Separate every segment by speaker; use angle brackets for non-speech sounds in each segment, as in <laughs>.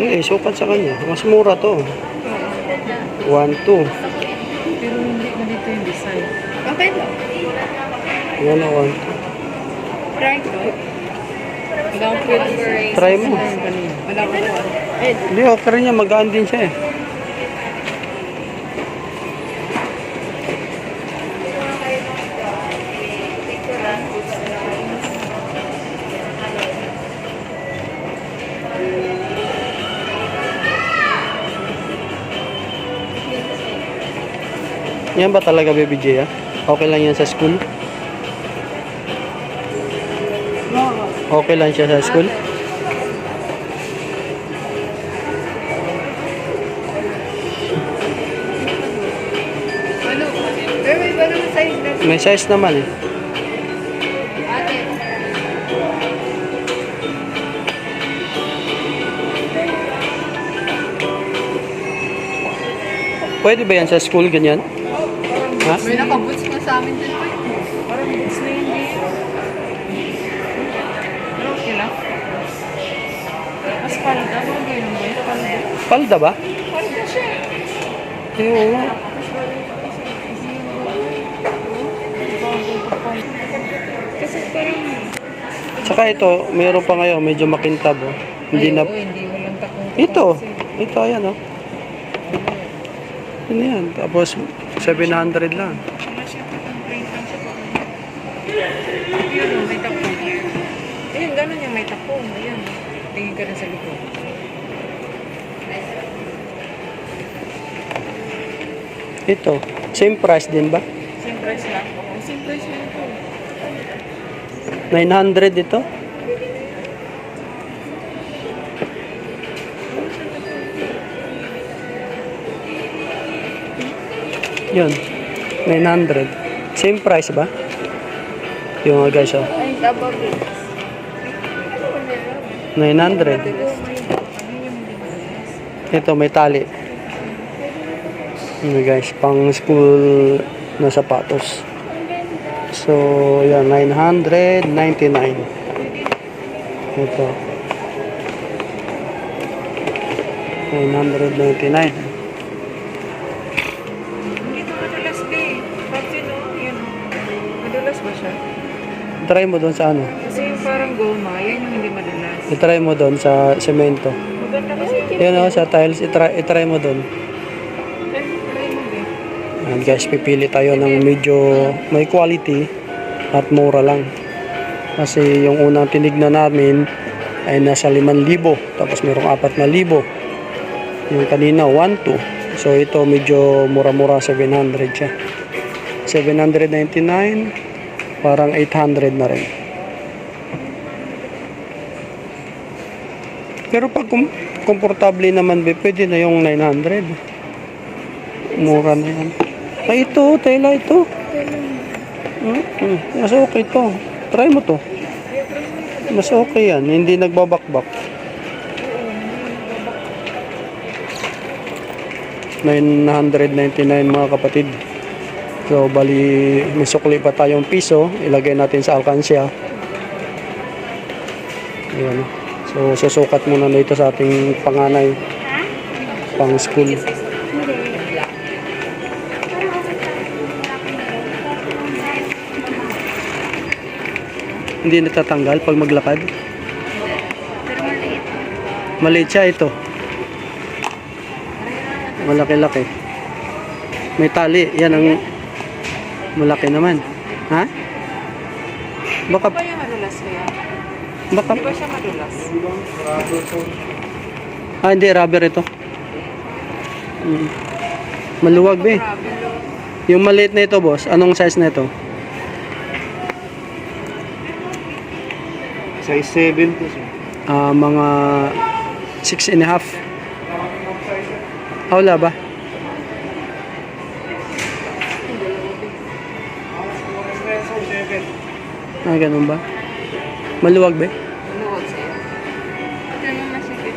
Speaker 1: Hindi, sukat sa kanya. Mas mura to. 1, 2.
Speaker 2: Pero hindi ganito yung design.
Speaker 3: Okay lang.
Speaker 1: Yan o, 1,
Speaker 3: Try ko.
Speaker 2: Wala akong pwede.
Speaker 1: Try mo.
Speaker 3: Wala. Eh,
Speaker 1: 2. Hindi, okay rin yan. Magaan din siya eh. Yan ba talaga, Baby J, ah? Okay lang yan sa school? Okay lang siya sa school?
Speaker 3: may size
Speaker 1: naman eh. Pwede ba yan sa school ganyan? Ha?
Speaker 3: May nakaboots nga sa amin din po.
Speaker 2: Parang boots na hindi. Pero okay lang. Mas palda. Ganyan ba yun? Palda.
Speaker 1: Palda ba?
Speaker 2: Palda siya.
Speaker 1: Eh, oo.
Speaker 2: Kasi parang...
Speaker 1: Saka ito, mayroon pa ngayon, medyo makintab oh. Hindi
Speaker 2: Ay,
Speaker 1: na...
Speaker 2: oo, hindi. Walang takong
Speaker 1: Ito, ito ayan oh. Ano yan? Tapos 700 lang.
Speaker 2: Wala siya. Parang print lang siya. Yun, oh, may takong. Ayun, gano'n yung may takong. Ayun. Tingin ka rin sa likod.
Speaker 1: Ito, same price din ba?
Speaker 2: Same price lang. Oo, same price lang ito.
Speaker 1: 900 ito? Yun, 900. Same price ba? Yung mga guys, oh.
Speaker 3: Ay, double big.
Speaker 1: 900. Ito, may tali. Ano guys, pang school na sapatos. So, yan, 999. Ito. 999. Try mo doon sa ano?
Speaker 2: Kasi yung parang goma, yan yung hindi madulas.
Speaker 1: I-try mo doon sa semento.
Speaker 2: Maganda kasi yung
Speaker 1: Yan o, sa tiles, i-try, i-try mo doon.
Speaker 2: Ay, try mo, be.
Speaker 1: Ayan guys, pipili tayo ng medyo may quality at mura lang. Kasi yung unang tinignan namin ay nasa 5,000. Tapos merong 4,000. Yung kanina, 1,2. So ito medyo mura-mura, 700 siya. 799, parang 800 na rin. Pero pag komportable naman, be, pwede na yung 900. Mura na yan. Ay, ito, tela ito. Hmm, hmm. Mas okay to. Try mo to. Mas okay yan. Hindi nagbabakbak. 999 mga kapatid. So, bali, may sukli pa tayong piso. Ilagay natin sa alkansya. Ayan. So, susukat muna na ito sa ating panganay. Pang school. Hindi natatanggal pag maglakad.
Speaker 3: Maliit
Speaker 1: siya ito. Malaki-laki. May tali. Yan ang malaki naman. Ha? Baka,
Speaker 2: Ano ba yung madulas kaya?
Speaker 1: baka,
Speaker 2: ba siya madulas?
Speaker 1: ah hindi, rubber ito. Mm. Maluwag be.
Speaker 2: Grabe.
Speaker 1: Yung maliit na ito, boss, anong size na ito?
Speaker 4: Size 7 po sir.
Speaker 1: Ah, mga 6 and a half. Ah, wala ba? Ah, ganun ba? Maluwag ba?
Speaker 2: Maluwag sa'yo.
Speaker 3: Ito naman masikip.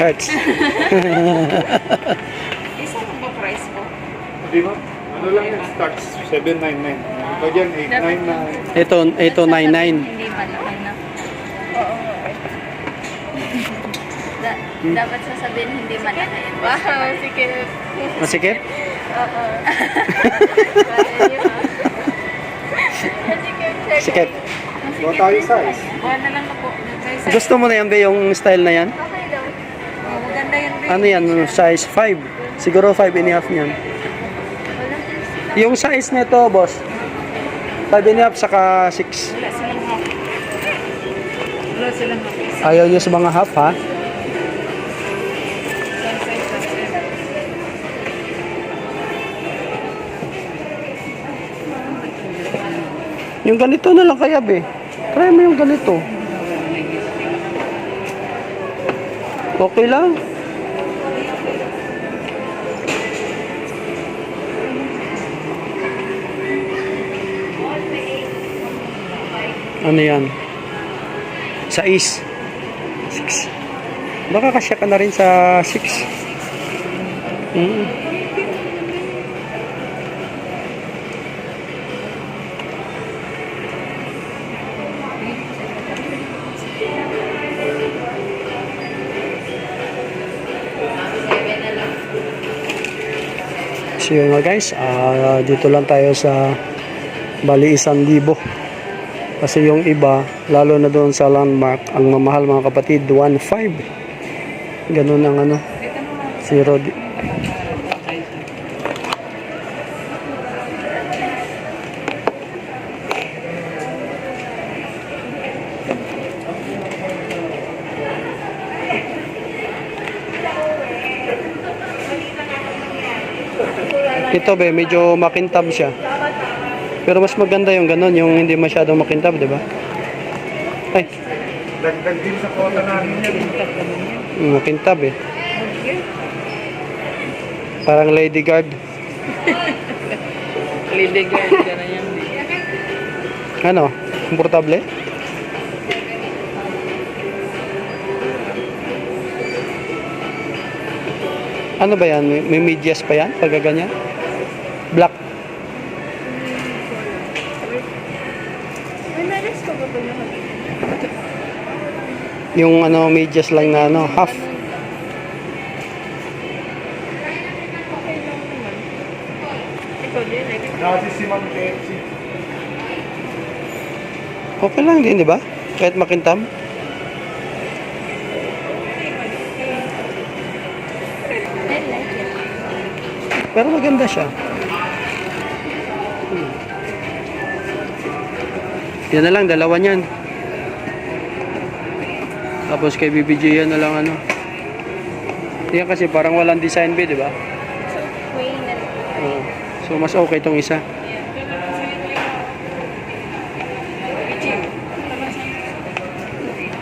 Speaker 1: Hurts. <laughs>
Speaker 2: Isa lang ba price po?
Speaker 4: Di ba? Ano lang yan? Starts 799. Ito dyan, 899.
Speaker 1: Ito, 899.
Speaker 3: Hindi ba naman na? Oo. Da- hmm? Dapat sasabihin hindi malaki. Wow, sikip.
Speaker 1: Masikip?
Speaker 3: Oo.
Speaker 1: Sikip.
Speaker 4: Huwag tayo size.
Speaker 2: Kuha na lang ako. Size
Speaker 1: Gusto mo na yan, be, yung style na yan?
Speaker 3: Okay daw.
Speaker 2: Oh, maganda yan.
Speaker 1: Ano yan, size 5. Siguro 5 and a half
Speaker 3: tinis.
Speaker 1: Yung size nito, boss, 5 and a half saka 6.
Speaker 2: Wala silang half. Wala silang half.
Speaker 1: Ayaw nyo sa mga half, ha? Yung ganito na lang kaya, be. Try mo yung ganito. Okay lang. Ano yan? Sa is. 6. Baka kasya ka na rin sa 6. Mm. So yun nga guys, ah, dito lang tayo sa bali isang libo. Kasi yung iba, lalo na doon sa landmark, ang mamahal mga kapatid, 1.5. Ganun ang ano, zero. Ito be, medyo makintab siya. Pero mas maganda yung ganun, yung hindi masyadong makintab, di ba? Ay,
Speaker 4: Dagdag din sa kota namin yan.
Speaker 1: mm, makintab eh. Parang lady guard. <laughs>
Speaker 2: Lady guard na yan.
Speaker 1: Ano? Komportable? Ano ba yan? May, medyas pa yan? Pag ganyan? Black.
Speaker 3: May meron ko ba ba yung
Speaker 1: ano, medyas lang na ano, half. Okay lang din, di ba? Kahit
Speaker 3: it.
Speaker 1: Pero maganda siya. Yan na lang, dalawa niyan. Tapos kay BBJ yan na lang ano. Yan kasi parang walang design B, di ba? Oo. So mas okay itong isa.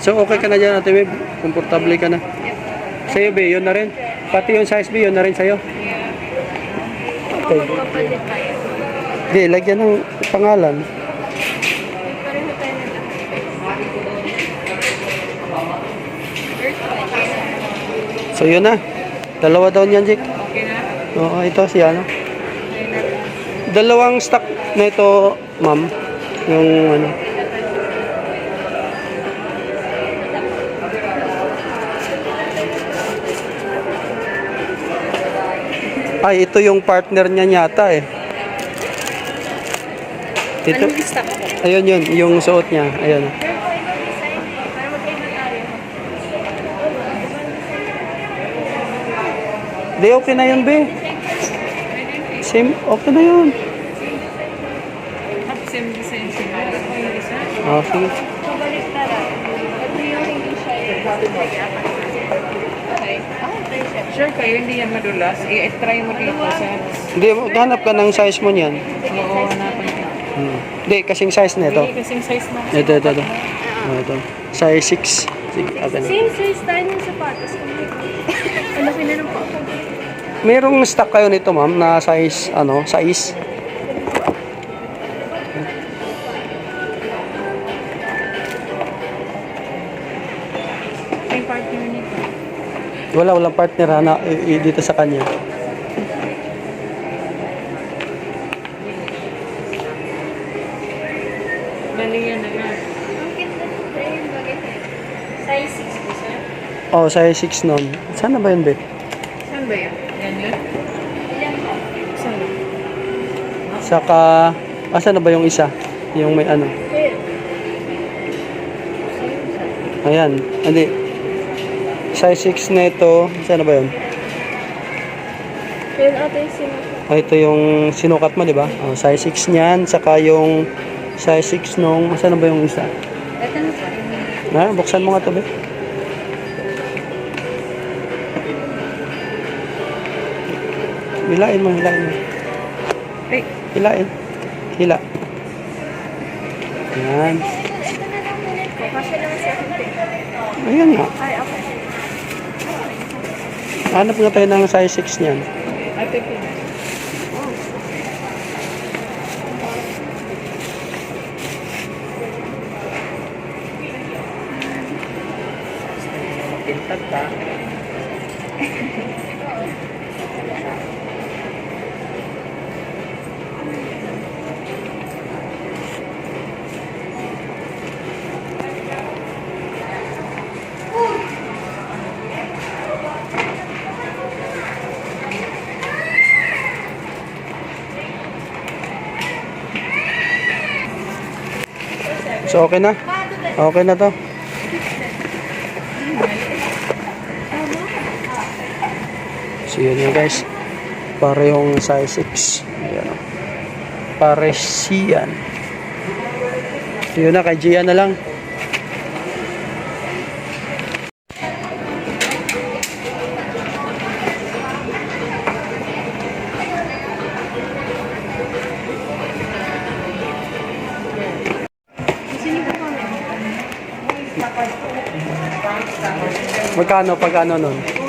Speaker 1: So okay ka na dyan, Ate Web? Komportable ka na? Sa'yo, B, yun na rin. Pati yung size B, yun na rin sa'yo. Okay. Hindi, lagyan ng pangalan. So yun na. Dalawa daw niyan, Jake.
Speaker 2: Okay na?
Speaker 1: Oo, ito si ano. Dalawang stock na ito, ma'am. Yung ano. Ay, ito yung partner niya yata eh. Ito, ayun yun, yung suot niya. Ayun. Di, okay na yun, be. Same, okay na yun.
Speaker 2: Same design siya.
Speaker 3: Okay.
Speaker 2: Sure kayo, hindi yan madulas. I-try mo dito sa...
Speaker 1: Hindi, ganap ka ng size mo niyan.
Speaker 2: Oo, ko.
Speaker 1: Hmm. Hindi, kasing size na ito.
Speaker 2: Hindi, kasing size na.
Speaker 1: Ito, ito, ito. Ah, ito. Size 6. Sige, atin.
Speaker 3: Same size tayo ng sapatos. Ang laki na ng paa.
Speaker 1: Merong stock kayo nito, ma'am, na size, ano, size.
Speaker 2: May partner nito.
Speaker 1: Wala, walang partner, na, dito sa kanya.
Speaker 2: Bali yan na nga.
Speaker 3: Ang cute na tayo yung bagay. Size 6 po, sir.
Speaker 1: Oh, size 6 nun. Saan na ba yun, Bet?
Speaker 2: Saan ba yun? Yan yun? Saan?
Speaker 1: Saka, asan na ba yung isa? Yung may ano? Ayan, hindi. Size 6 na ito. Saan na ba yun?
Speaker 3: Yun ata yung sinukat.
Speaker 1: Ah, ito yung sinukat mo, di ba? Oh, size 6 niyan. Saka yung size 6 nung, asan na ba yung isa?
Speaker 3: Ito na po.
Speaker 1: Na, buksan mo nga to, Bet. Hilain mo, hilain mo.
Speaker 2: Ay,
Speaker 1: Hilain. Hila. Ayan. Ayan nga.
Speaker 3: Ay, okay.
Speaker 1: Hanap nga tayo ng size 6 niyan.
Speaker 2: ate ko.
Speaker 1: So, okay na? Okay na to. So, yun yun guys. Parehong size 6. Ayan. Paresian. So, yun na. Kay Gian na lang. Magkano pag ano nun?